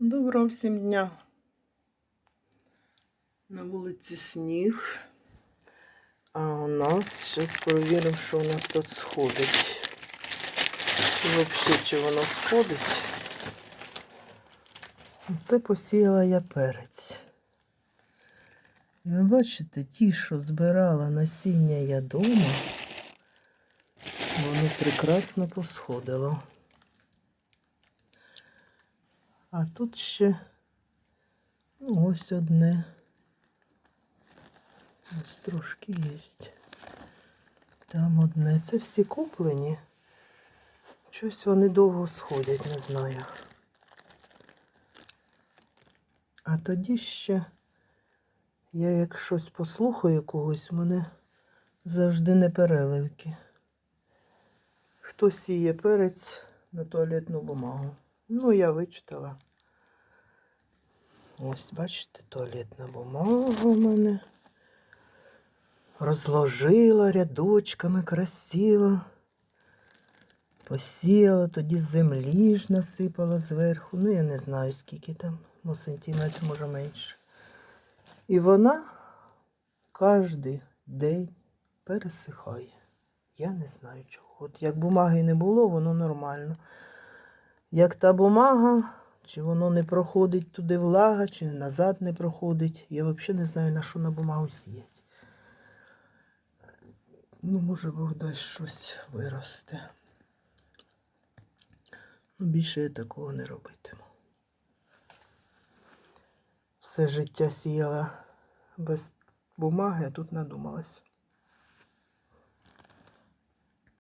Доброго всім дня. На вулиці сніг. А у нас зараз перевіримо, що у нас тут сходить. І взагалі, чи воно сходить. Це посіяла я перець. Ви бачите, ті, що збирала насіння я дома, воно прекрасно посходило. А тут ще ну, ось одне. Ось трошки є. Там одне. Це всі куплені. Щось вони довго сходять, не знаю. А тоді ще я як щось послухаю когось, мене завжди не переливки. Хто сіє перець на туалетну бумагу? Ну, я вичитала. Ось, бачите, туалетна бумага у мене. Розложила рядочками красиво. Посіяла, тоді землі ж насипала зверху. Ну, я не знаю, скільки там, ну, сантиметр, може менше. І вона кожен день пересихає. Я не знаю чого. От як бумаги не було, воно нормально. Як та бумага, чи воно не проходить туди влага, чи назад не проходить. Я взагалі не знаю, на що на бумагу сіять. Ну, може Бог дасть щось виросте. Ну, більше я такого не робитиму. Все життя сіяла без бумаги, а тут надумалась.